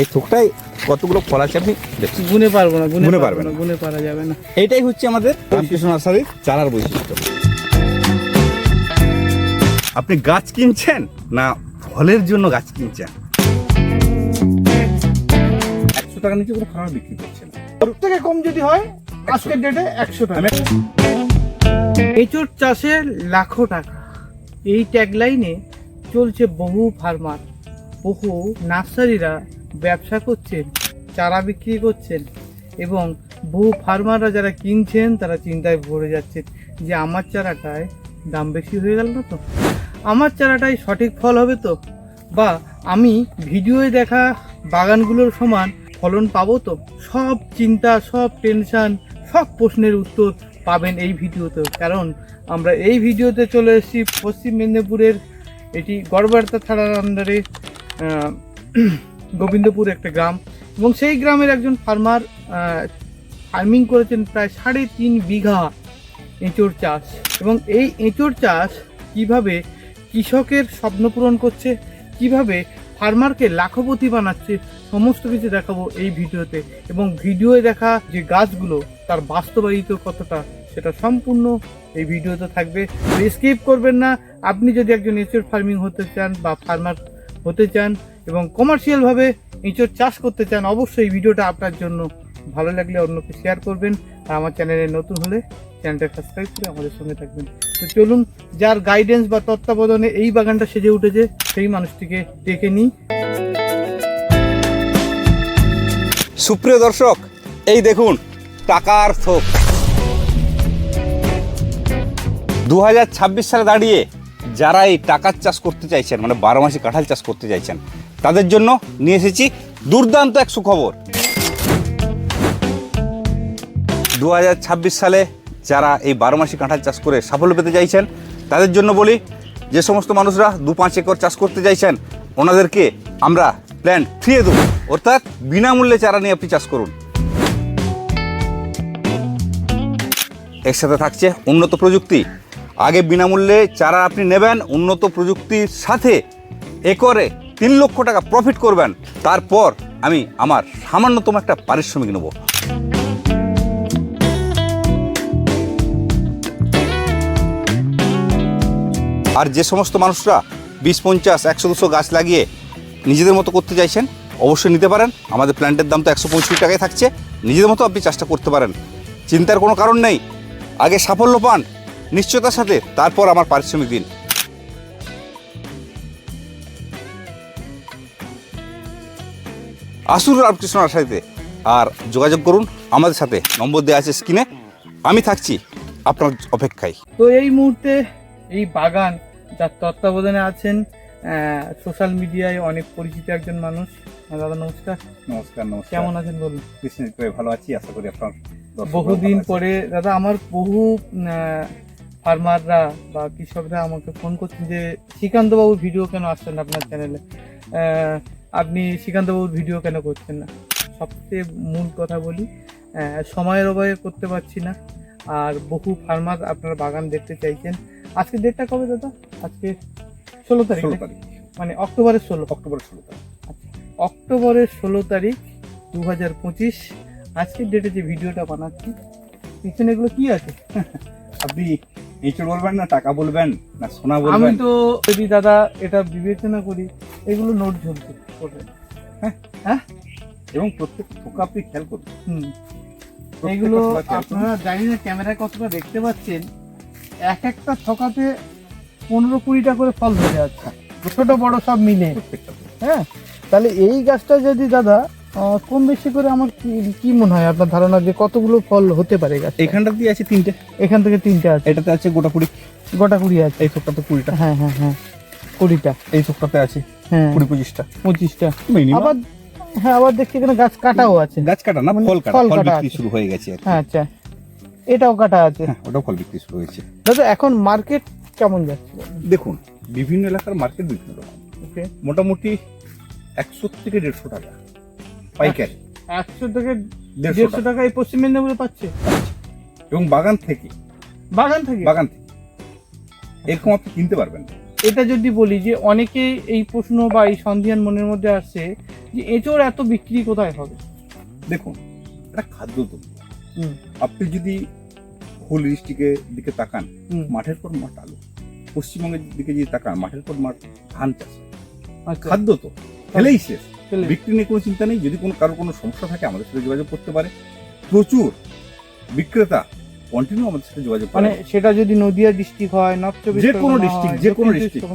এই থোকটায় কতগুলো ফল আছে আপনি গুনে পারব না গুনে পারবেন না। গুনে পারা যাবে না। এইটাই হচ্ছে আমাদের রামকৃষ্ণ নার্সারির চারার বৈশিষ্ট্য। আপনি গাছ কিনছেন না ফলের জন্য গাছ কিনছেন? একশো টাকা নিচে কোনো ফার্মার বিক্রি করছেন সব থেকে কম যদি হয় আজকের ডেটে একশো টাকা। এঁচড় চাষে লাখো টাকা। এই ট্যাগলাইনে চলছে বহু ফার্মার বহু নার্সারিরা ব্যবসা করছেন, চারা বিক্রি করছেন এবং বহু ফার্মাররা যারা কিনছেন তারা চিন্তায় ভরে যাচ্ছেন যে আমার চারাটায় দাম বেশি হয়ে গেল না তো? আমার চারাটায় সঠিক ফল হবে তো? বা আমি ভিডিওয়ে দেখা বাগানগুলোর সমান ফলন পাবো তো? সব চিন্তা, সব টেনশন, সব প্রশ্নের উত্তর পাবেন এই ভিডিওতে। কারণ আমরা এই ভিডিওতে চলে এসেছি পশ্চিম মেদিনীপুরের এটি গড়বার্তা থানার আন্ডারে গোবিন্দপুর একটা গ্রাম। এবং সেই গ্রামের একজন ফার্মার ফার্মিং করেছেন প্রায় সাড়ে তিন বিঘা এঁচড় চাষ। এবং এই এঁচড় চাষ কীভাবে কৃষকের স্বপ্ন পূরণ করছে, কীভাবে ফার্মারকে লাখপতি বানাচ্ছে, সমস্ত কিছু দেখাবো এই ভিডিওতে। এবং ভিডিওয়ে দেখা যে গাছগুলো, তার বাস্তবায়িত কতটা, সেটা সম্পূর্ণ এই ভিডিওতে থাকবে। স্কিপ করবেন না। আপনি যদি একজন এঁচড় ফার্মিং হতে চান বা ফার্মার হতে চান এবং কমার্শিয়ালভাবে এঁচড় চাষ করতে চান, অবশ্যই ভিডিওটা আপনার জন্য ভালো লাগলে অন্যকে শেয়ার করবেন। আর আমার চ্যানেলে নতুন হলে চ্যানেলটা সাবস্ক্রাইব করে আমাদের সঙ্গে থাকবেন। তো চলুন, যার গাইডেন্স বা তত্ত্বাবধানে এই বাগানটা সেজে উঠেছে, সেই মানুষটিকে ডেকে নিই। সুপ্রিয় দর্শক, এই দেখুন, টাকার থোক। দু হাজার ছাব্বিশ সালে দাঁড়িয়ে যারা এই টাকার চাষ করতে চাইছেন মানে বারো মাসে কাঁঠাল চাষ করতে চাইছেন তাদের জন্য নিয়ে এসেছি দুর্দান্ত এক সুখবর। দু হাজার ছাব্বিশ সালে যারা এই বারো মাসি কাঁঠাল চাষ করে সাফল্য পেতে চাইছেন, তাদের জন্য বলি, যে সমস্ত মানুষরা দু পাঁচ একর চাষ করতে চাইছেন, ওনাদেরকে আমরা প্ল্যান ফ্রিয়ে দেবো। অর্থাৎ বিনামূল্যে চারা নিয়ে আপনি চাষ করুন। এর সাথে থাকছে উন্নত প্রযুক্তি। আগে বিনামূল্যে চারা আপনি নেবেন, উন্নত প্রযুক্তির সাথে একরে তিন লক্ষ টাকা প্রফিট করবেন, তারপর আমি আমার সামান্যতম একটা পারিশ্রমিক নেব। আর যে সমস্ত মানুষরা বিশ, পঞ্চাশ, একশো, দুশো গাছ লাগিয়ে নিজেদের মতো করতে চাইছেন, অবশ্যই নিতে পারেন। আমাদের প্ল্যান্টের দাম তো একশো পঁয়ষট্টি টাকায় থাকছে। নিজেদের মতো আপনি চাষটা করতে পারেন। চিন্তার কোনো কারণ নেই। আগে সাফল্য পান। নিশ্চয়তার সাথে, তারপর আমার পারিশ্রমিক দিন। আসুর রামকৃষ্ণ নার্সারিতে আর যোগাযোগ করুন আমাদের সাথে নম্বর দেওয়া আছে স্ক্রিনে। আমি থাকছি আপনার অপেক্ষায়। তো এই মুহূর্তে এই বাগান যার তত্ত্বাবধানে আছেন সোশ্যাল মিডিয়ায় অনেক পরিচিত একজন মানুষ। দাদা নমস্কার। নমস্কার নমস্কার। কেমন আছেন বলুন? কৃষ্ণজিৎ ভাই ভালো আছি আশা করি আপনার বহুদিন পরে দাদা আমার বহু ফার্মাররা বা কৃষকরা আমাকে ফোন করছেন যে শ্রীকান্ত বাবুর ভিডিও কেন আসছেন না আপনার চ্যানেলে আপনি শ্রীকান্ত বাবুর ভিডিও কেন করছেন না? সবচেয়ে মূল কথা বলি সময়ের অভাবে করতে পারছি না। আর বহু ফার্মার আপনার বাগান দেখতে চাইছেন। আজকে ডেটটা কবে দাদা? আজকে ষোলো তারিখ তারিখ। মানে অক্টোবরের ষোলো। অক্টোবরের ষোলো তারিখ। অক্টোবরের ষোলো তারিখ দু হাজার পঁচিশ। আজকের ডেটে যে ভিডিওটা বানাচ্ছি পিছনে এগুলো কি আছে? আপনি এঁচড় বলবেন না টাকা বলবেন না সোনা আমি বলবেন? তো যদি দাদা এটা বিবেচনা করি এগুলো নোট ঝুলছে করবেন। এবং প্রত্যেক থোকা আপনি খেয়াল করুন। এগুলো। আপনারা জানি না ক্যামেরায় কতটা দেখতে পাচ্ছেন এক একটা থকাতে পনেরো কুড়িটা করে ফল ধরে যাচ্ছে ছোট বড় সব মিলে। হ্যাঁ? তাহলে এই গাছটা যদি দাদা কম বেশি করে আমার কি কি মনে হয় আপনার ধারণা যে কতগুলো ফল হতে পারে গাছ? এইখানটা দিয়ে আছে তিনটে। এখান থেকে তিনটে আছে। এটাতে আছে গোটা কুড়ি। গোটা কুড়ি আছে। এই থোকটাতে কুড়িটা। হ্যাঁ হ্যাঁ হ্যাঁ। কুড়িটা। এই থোকটাতে আছে। হ্যাঁ। কুড়ি পঁচিশটা। পঁচিশটা। আবার হ্যাঁ আবার দেখছি এখানে গাছ কাটাও আছে। গাছ কাটা না মানে ফল কাটা। ফল বিক্রি শুরু হয়ে গেছে হ্যাঁ আচ্ছা। এটাও কাটা আছে। হ্যাঁ ওটাও ফল বিক্রি শুরু হয়েছে। দাদা এখন মার্কেট কেমন যাচ্ছে? দেখুন বিভিন্ন এলাকার মার্কেট বিভিন্ন রকম। ওকে মোটামুটি একশো থেকে দেড়শো টাকা। পাইকারি। একশো থেকে দেড়শো টাকা। এই পশ্চিম মেদিনীপুরে পাচ্ছে। এবং বাগান থেকে। বাগান থেকে? বাগান থেকে। এরকম আপনি কিনতে পারবেন। এটা যদি বলি যে এই প্রশ্ন বা এই সন্ধিয়ান মনের মধ্যে আসছে যে এঁচোড় এত বিক্রি কোথায় হবে? দেখুন এটা আপনি যদি হুল ডিস্ট্রিক্টের দিকে তাকান মাঠের পর মাঠ আলু। পশ্চিমবঙ্গের দিকে যদি তাকান মাঠের পর মাঠ ধান চাষ। আচ্ছা। খাদ্য তো ফেলেই শেষ। বিক্রি নিয়ে কোনো চিন্তা নেই? যদি কোনো কারোর কোনো সমস্যা থাকে আমাদের সাথে যোগাযোগ করতে পারে। প্রচুর বিক্রেতা কন্টিনিউ আমাদের সাথে যোগাযোগ মানে সেটা যদি নদিয়া ডিস্ট্রিক্ট হয় নর্থ চব্বিশ যে কোনো হয়, যে কোনো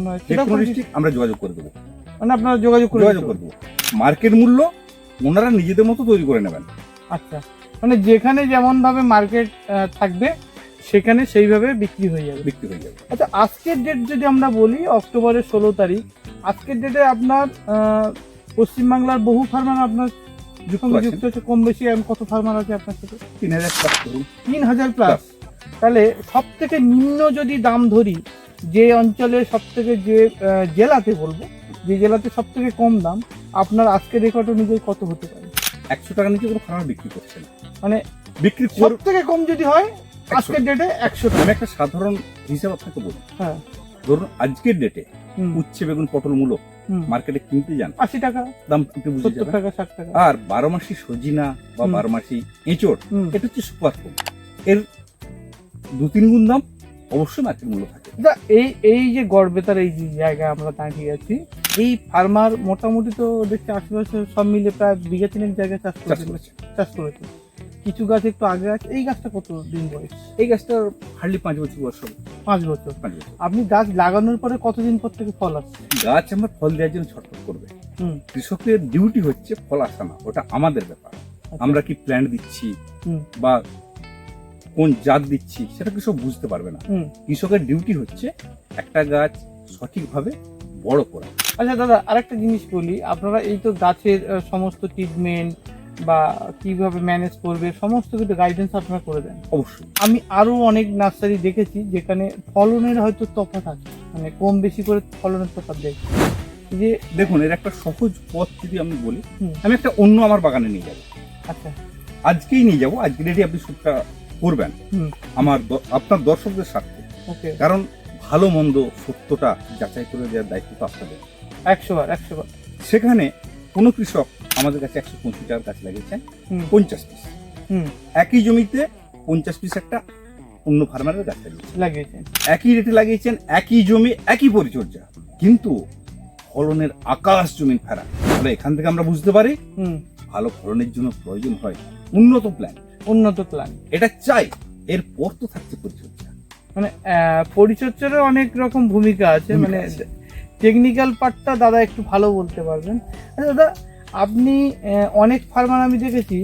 হয়, যে কোনো ডিস্ট্রিক্ট আমরা যোগাযোগ করে দেবো। মানে আপনারা যোগাযোগ করে যোগাযোগ করে দেবো। মার্কেট মূল্য ওনারা নিজেদের মতো তৈরি করে নেবেন। আচ্ছা। মানে যেখানে যেমন ভাবে মার্কেট থাকবে সেখানে সেইভাবে বিক্রি হয়ে যাবে। বিক্রি হয়ে যাবে। আচ্ছা আজকের ডেট যদি আমরা বলি অক্টোবরের ষোলো তারিখ আজকের ডেটে আপনার পশ্চিমবাংলার বহু ফার্মার আপনার যুক্ত যুক্ত আছে কম বেশি কত ফার্মার আছে আপনার সাথে? তিন হাজার ধরুন। তিন হাজার প্লাস তাহলে সব থেকে নিম্ন যদি দাম ধরি যে অঞ্চলে সব থেকে যে জেলাতে বলব যে জেলাতে সব থেকে কম দাম আপনার আজকের রেকর্ড অনুযায়ী কত হতে পারে? একশো টাকা নিচে কোনো ফার্মার বিক্রি করছে না। মানে বিক্রি সব থেকে কম যদি হয় আজকের ডেটে একশো টাকা। একটা সাধারণ হিসাব আপনাকে বলি। হ্যাঁ। ধরুন আজকের ডেটে উচ্ছে বেগুন পটল মূলো হুম। মার্কেটে কিনতে যান আশি টাকা দাম একটু বুঝে সত্তর যাবেন। টাকা ষাট টাকা। আর বারো মাসি সজিনা বা বারো মাসি এঁচড় এটা হচ্ছে সুপার ফুড এর দু তিন গুণ দাম অবশ্যই মার্কেট মূল্য থাকে। এই এই যে গড়বেতার এই যে জায়গায় আমরা দাঁড়িয়ে আছি এই ফার্মার মোটামুটি তো দেখছি আশেপাশে সব মিলে প্রায় বিঘা তিনেক জায়গায় চাষ করেছে। চাষ করেছে। কিছু গাছ একটু আগে আছে এই গাছটা কত দিন বয়স? এই গাছটা হার্ডলি পাঁচ বছর বয়স হবে। পাঁচ বছর। পাঁচ বছর। আপনি গাছ লাগানোর পরে কতদিন পর থেকে ফল আসছে? গাছ আমার ফল দেওয়ার জন্য ছটফট করবে। হুম। কৃষকের ডিউটি হচ্ছে ফল আসা না ওটা আমাদের ব্যাপার। আচ্ছা। আমরা কি প্ল্যান্ট দিচ্ছি বা কোন জাত দিচ্ছি সেটা কৃষক বুঝতে পারবে না। কৃষকের ডিউটি হচ্ছে একটা গাছ সঠিকভাবে বড় করা। আচ্ছা দাদা আরেকটা জিনিস বলি আপনারা এই তো গাছের সমস্ত ট্রিটমেন্ট বা কীভাবে ম্যানেজ করবে সমস্ত কিছু গাইডেন্স আপনারা করে দেন। অবশ্যই। আমি আরও অনেক নার্সারি দেখেছি যেখানে ফলনের হয়তো তফাৎ আছে মানে কম বেশি করে ফলনের তফাৎ দেখি যে দেখুন এর একটা সহজ পথ যদি আমি বলি আমি একটা অন্য আমার বাগানে নিয়ে যাব। আচ্ছা। আজকেই নিয়ে যাব আজকে রেডি আপনি শ্যুটটা করবেন। আমার আপনার দর্শকদের স্বার্থে। ওকে। কারণ ভালো মন্দ সত্যটা যাচাই করে দেওয়ার দায়িত্ব তো আপনাদের। একশো বার একশো বার। সেখানে কোনো কৃষক আমাদের কাছে একশো পঁচিশ টাকার গাছ লাগিয়েছেন পঞ্চাশ পিস। একই জমিতে পঞ্চাশ পিস একটা অন্য ফার্মারের গাছ লাগিয়েছেন লাগিয়েছেন একই রেটে লাগিয়েছেন একই জমি একই পরিচর্যা। কিন্তু ফলনের আকাশ জমিন ফেরা। তাহলে এখান থেকে আমরা বুঝতে পারি হুম। ভালো ফলনের জন্য প্রয়োজন হয় উন্নত প্ল্যান উন্নত প্ল্যান এটা চাই এরপর তো থাকছে পরিচর্যা। মানে পরিচর্যারও অনেক রকম ভূমিকা আছে মানে। টেকনিক্যাল পার্টটা দাদা একটু ভালো বলতে পারবেন। আচ্ছা দাদা আপনি অনেক ফার্মার আমি দেখেছি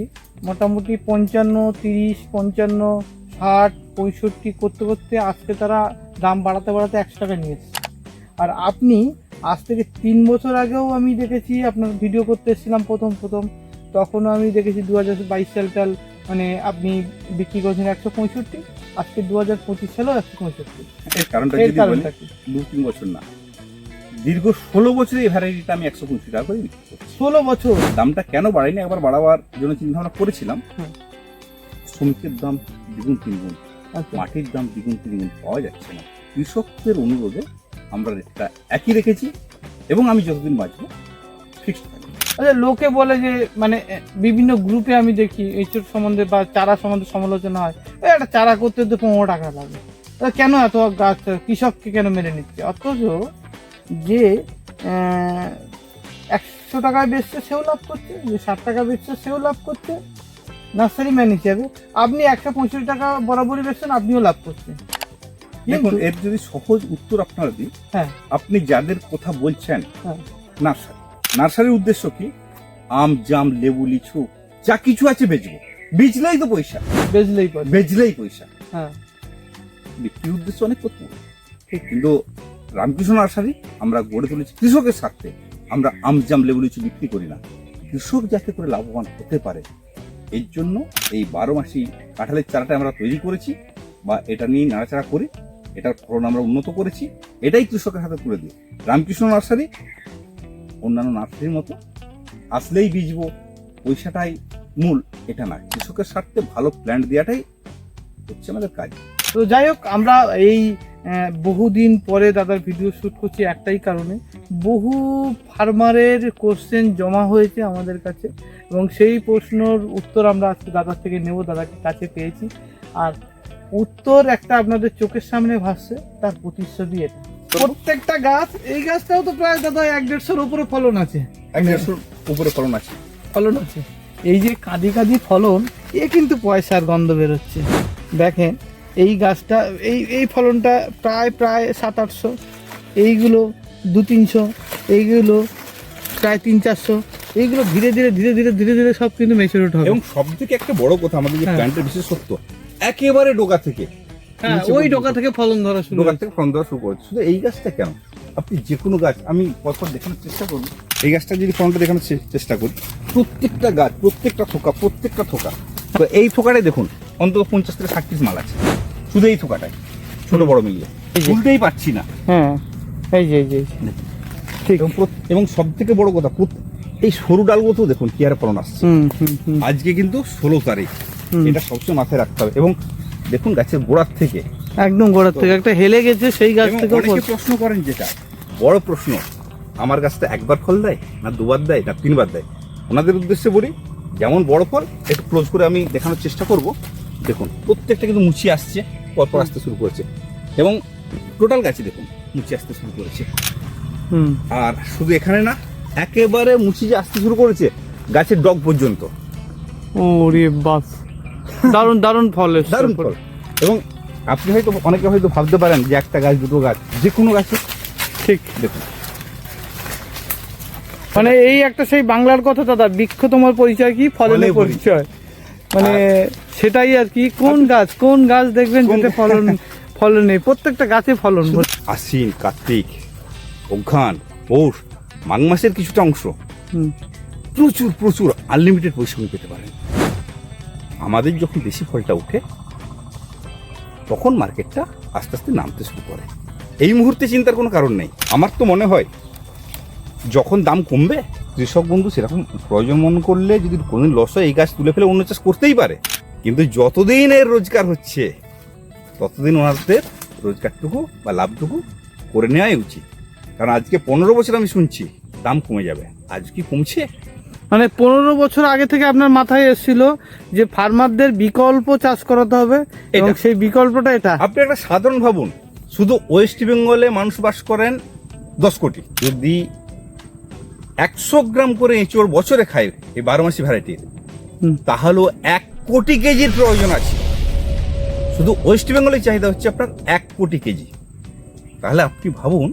মোটামুটি পঞ্চান্ন তিরিশ পঞ্চান্ন ষাট পঁয়ষট্টি করতে করতে আজকে তারা দাম বাড়াতে বাড়াতে একশো টাকা নিয়ে এসছে আর আপনি আজ থেকে তিন বছর আগেও আমি দেখেছি আপনার ভিডিও করতে এসেছিলাম প্রথম প্রথম তখনও আমি দেখেছি দু হাজার বাইশ সালটাল মানে আপনি বিক্রি করেছেন একশো পঁয়ষট্টি আজকে দু হাজার পঁচিশ সালেও একশো পঁয়ষট্টি। কারণটা দু তিন বছর না। দীর্ঘ ষোলো বছরে এই ভ্যারাইটিটা আমি একশো পঁচিশ টাকা করে বিক্রি করছি ষোলো বছর দামটা কেন বাড়াইনি একবার বাড়াবার জন্য চিন্তা ভাবনা করেছিলাম। শ্রমিকের দাম দ্বিগুণ তিনগুণ আচ্ছা। মাটির দাম দ্বিগুণ তিনগুণ পাওয়া যাচ্ছে না। কৃষকদের অনুরোধে আমরা রেটটা একই রেখেছি এবং আমি যতদিন বাঁচবো ফিক্সড থাকবে। আচ্ছা লোকে বলে যে মানে বিভিন্ন গ্রুপে আমি দেখি এইচোর সম্বন্ধে বা চারা সম্বন্ধে সমালোচনা হয়। একটা চারা করতে তো পনেরো টাকা লাগে। তা কেন এত গাছ কৃষককে কেন মেনে নিচ্ছে? অথচ যে একশো টাকায় বেচছে সেও লাভ করছে। যে ষাট টাকা বেচছে সেও লাভ করছে। নার্সারি ম্যান হিসেবে আপনি একশো পঁয়ষট্টি টাকা বরাবরই বেচছেন আপনিও লাভ করছেন। দেখুন এর যদি সহজ উত্তর আপনারা দিই হ্যাঁ। আপনি যাদের কথা বলছেন হ্যাঁ। নার্সারি। নার্সারির উদ্দেশ্য কি? আম জাম লেবু লিচু যা কিছু আছে বেচবো। বেচলেই তো পয়সা। বেচলেই বেচলেই পয়সা। হ্যাঁ। বিক্রির উদ্দেশ্য অনেক করতে কিন্তু রামকৃষ্ণ নার্সারি আমরা গড়ে তুলেছি। কৃষকের স্বার্থে আমরা আম জাম লেবু লিচু বিক্রি করি না। কৃষক যাতে করে লাভবান হতে পারে, এর জন্য এই বারো মাসি কাঁঠালের চারাটা আমরা তৈরি করেছি বা এটা নিয়ে নাড়াচাড়া করে এটার ফলন আমরা উন্নত করেছি, এটাই কৃষকের হাতে তুলে দিই। রামকৃষ্ণ নার্সারি অন্যান্য নার্সারির মতো আসলেই বীজবো, পয়সাটাই মূল, এটা না। কৃষকের স্বার্থে ভালো প্ল্যান্ট দেওয়াটাই হচ্ছে আমাদের কাজ। তো যাই হোক আমরা এই বহুদিন পরে দাদার ভিডিও শ্যুট করছি একটাই কারণে। বহু ফার্মারের কোশ্চেন জমা হয়েছে আমাদের কাছে এবং সেই প্রশ্নর উত্তর আমরা আজকে দাদার থেকে নেব দাদার কাছে পেয়েছি। আর উত্তর একটা আপনাদের চোখের সামনে ভাসছে তার প্রতিশ্রুতি এটা। প্রত্যেকটা গাছ এই গাছটাও তো প্রায় দাদা এক দেড়শোর উপরে ফলন আছে। এক দেড়শোর উপরে ফলন আছে। ফলন আছে। এই যে কাঁদি কাঁদি ফলন এ কিন্তু পয়সার গন্ধ বেরোচ্ছে। দেখেন এই গাছটা এই এই ফলনটা প্রায় প্রায় সাত আটশো। এইগুলো দু তিনশো। এইগুলো প্রায় তিন চারশো। এইগুলো ধীরে ধীরে ধীরে ধীরে ধীরে ধীরে সব কিন্তু মেচুরিট হবে। এবং সব থেকে একটা বড় কথা আমাদের যে। প্ল্যান্টের বিশেষত্ব একেবারে ডোকা থেকে। হ্যাঁ ওই ডোকা থেকে ফলন ধরা শুরু ডোকা থেকে ফলন দেওয়া শুরু করেছে। শুধু এই গাছটা কেন? আপনি যে কোনো গাছ আমি পরপর দেখানোর চেষ্টা করব। এই গাছটা যদি ফলনটা দেখানোর চেষ্টা করি প্রত্যেকটা গাছ প্রত্যেকটা থোকা প্রত্যেকটা থোকা। তো এই থোকাটাই দেখুন অন্তত পঞ্চাশ থেকে ষাট পিস মাল আছে। শুধু এই থোকাটাই ছোট বড় মিলিয়ে তুলতেই পারছি না। হ্যাঁ এই যে এই যে ঠিক। এবং সব থেকে বড় কথা এই সরু ডালগুলোতেও দেখুন কি হারে ফলন আসছে। আজকে কিন্তু ষোলো তারিখ। এটা সবসময় মাথায় রাখতে হবে। এবং দেখুন গাছের গোড়ার থেকে। একদম গোড়ার থেকে একটা হেলে গেছে সেই গাছ ফল- প্রশ্ন করেন যেটা। বড় প্রশ্ন আমার গাছটা একবার ফল দেয় না দুবার দেয় না তিনবার দেয়? ওনাদের উদ্দেশ্যে বলি যেমন বড় ফল একটু ক্লোজ করে আমি দেখানোর চেষ্টা করব। দেখুন প্রত্যেকটা কিন্তু মুচি আসছে পরপর আসতে শুরু করেছে। এবং টোটাল গাছে দেখুন মুচি আসতে শুরু করেছে। হুম। আর শুধু এখানে না একেবারে মুচি যে আসতে শুরু করেছে গাছের ডগ পর্যন্ত। ওরে বাস। দারুণ দারুণ ফল দারুণ ফল। এবং আপনি হয়তো অনেকে হয়তো ভাবতে পারেন যে একটা গাছ দুটো গাছ যে কোনো গাছে। ঠিক। দেখুন। মানে এই একটা সেই বাংলার কথা দাদা। বৃক্ষ তোমার পরিচয় কি? ফলের ফলে পরিচয়। মানে সেটাই আর কি কোন গাছ কোন গাছ দেখবেন যেতে ফলন ফলন নেই? প্রত্যেকটা গাছে ফলন আশ্বিন কার্তিক অঘ্রান পৌষ মাঘ মাসের কিছুটা অংশ। প্রচুর প্রচুর আনলিমিটেড পরিশ্রম পেতে পারেন। আমাদের যখন বেশি ফলটা উঠে তখন মার্কেটটা আস্তে আস্তে নামতে শুরু করে। এই মুহূর্তে চিন্তার কোনো কারণ নেই। আমার তো মনে হয় যখন দাম কমবে কৃষক বন্ধু সেরকম প্রয়োজন মনে করলে যদি কোনোদিন লস হয় এই গাছ তুলে ফেলে অন্য চাষ করতেই পারে। কিন্তু যতদিন এর রোজগার হচ্ছে ততদিন ওনাদের রোজগারটুকু বা লাভটুকু করে নেওয়াই উচিত। কারণ আজকে পনেরো বছর আমি শুনছি দাম কমে যাবে। আজ কি কমছে? মানে পনেরো বছর আগে থেকে আপনার মাথায় এসেছিল যে ফার্মারদের বিকল্প চাষ করাতে হবে এবং। সেই বিকল্পটা এটা। আপনি একটা সাধারণ ভাবুন শুধু ওয়েস্ট বেঙ্গলে মানুষ বাস করেন দশ কোটি। যদি একশো গ্রাম করে এঁচোড় বছরে খায় এই বারো মাসি ভ্যারাইটির তাহলেও এক কোটি কেজির প্রয়োজন আছে। শুধু ওয়েস্ট বেঙ্গলের চাহিদা হচ্ছে আপনার এক কোটি কেজি। তাহলে আপনি ভাবুন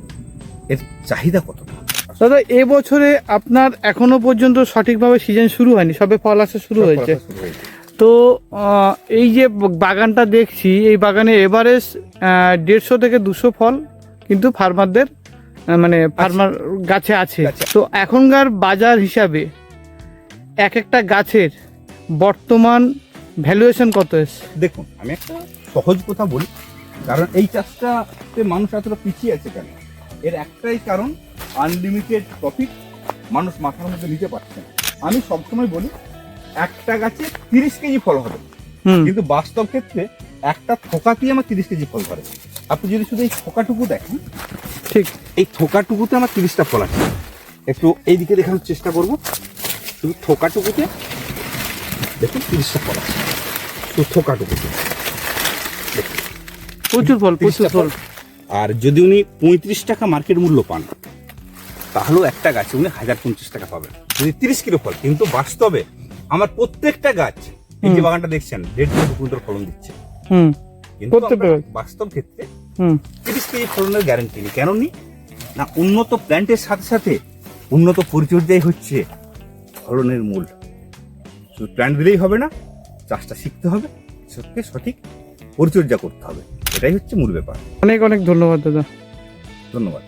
এর চাহিদা কতটা? দাদা এবছরে আপনার এখনও পর্যন্ত সঠিকভাবে সিজন শুরু হয়নি সবে ফল আসা শুরু হয়েছে। তো এই যে বাগানটা দেখছি এই বাগানে এভারেজ দেড়শো থেকে দুশো ফল কিন্তু ফার্মারদের মানে ফার্মার গাছে আছে। তো এখনকার বাজার হিসাবে এক একটা গাছের বর্তমান ভ্যালুয়েশন কত এসছে? দেখুন আমি একটা সহজ কথা বলি কারণ এই চাষটাতে মানুষ এতটা পিছিয়ে আছে কেন? এর একটাই কারণ আনলিমিটেড প্রফিট মানুষ মাথার মধ্যে নিতে পারছে না। আমি সবসময় বলি একটা গাছে তিরিশ কেজি ফল হবে। হুম। কিন্তু বাস্তব ক্ষেত্রে একটা থোকাতেই আমার তিরিশ কেজি ফল ধরে আপনি যদি শুধু এই থোকাটুকু দেখেন ঠিক। এই থোকাটুকুতে আমার তিরিশটা ফল আছে। একটু এইদিকে দেখানোর চেষ্টা করব। শুধু থোকাটুকুতে দেখুন তিরিশটা ফল আছে। শুধু থোকাটুকুতে। প্রচুর ফল প্রচুর ফল। আর যদি উনি পঁয়ত্রিশ টাকা মার্কেট মূল্য পান তাহলেও একটা গাছে উনি হাজার পঞ্চাশ টাকা পাবেন। যদি তিরিশ কিলো ফল কিন্তু বাস্তবে আমার প্রত্যেকটা গাছ এই যে বাগানটা দেখছেন দেড় থেকে দু কুইন্টাল ফলন দিচ্ছে। হুম। কিন্তু প্রত্যেকটা বাস্তব ক্ষেত্রে হুম। তিরিশ কেজি ফলনের গ্যারান্টি নেই। কেন নি না উন্নত প্ল্যান্টের সাথে সাথে উন্নত পরিচর্যাই হচ্ছে ফলনের মূল। শুধু প্ল্যান্ট দিলেই হবে না চাষটা শিখতে হবে সত্যি সঠিক পরিচর্যা করতে হবে। এটাই হচ্ছে মূল ব্যাপার। অনেক অনেক ধন্যবাদ দাদা। ধন্যবাদ।